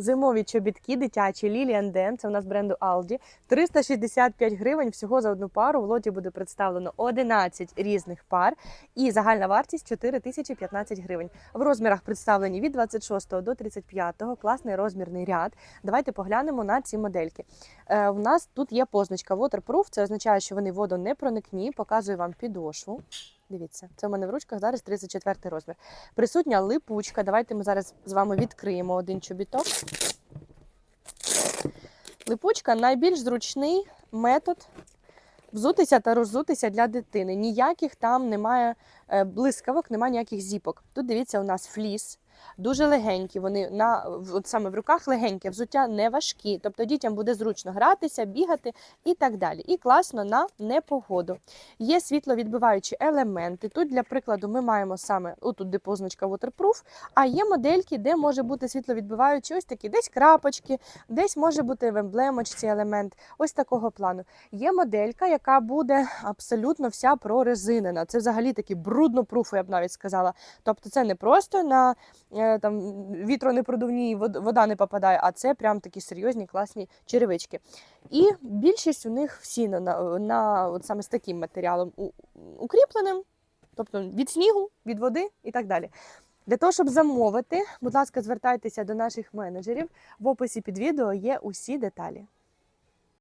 Зимові чобітки дитячі Lilian Den, це у нас бренду Aldi. 365 гривень всього за одну пару. В лоті буде представлено 11 різних пар і загальна вартість 4015 гривень. В розмірах представлені від 26 до 35. Класний розмірний ряд. Давайте поглянемо на ці модельки. Е, у нас тут є позначка Waterproof, це означає, що вони водонепроникні. Показую вам підошву. Дивіться, це у мене в ручках зараз 34 розмір. Присутня липучка. Давайте ми зараз з вами відкриємо один чобіток. Липучка найбільш зручний метод взутися та роззутися для дитини. Ніяких там немає е, блискавок, немає ніяких зіпок. Тут дивіться, у нас фліс. Дуже легенькі, вони на от саме в руках легенькі, взуття не важкі. Тобто дітям буде зручно гратися, бігати і так далі. І класно на непогоду. Є світловідбиваючі елементи. Тут, для прикладу, ми маємо саме отут, де позначка Waterproof, а є модельки, де може бути світловідбиваючі ось такі, десь крапочки, десь може бути в емблемочці елемент, ось такого плану. Є моделька, яка буде абсолютно вся прорезинена. Це взагалі такі брудно-пруфи, я б навіть сказала. Тобто це не просто на там вітронепродувні вод- вода не попадає, а це прям такі серйозні класні черевички. І більшість у них всі на, на, на от саме з таким матеріалом у- укріпленим, тобто від снігу, від води і так далі. Для того, щоб замовити, будь ласка, звертайтеся до наших менеджерів. В описі під відео є усі деталі.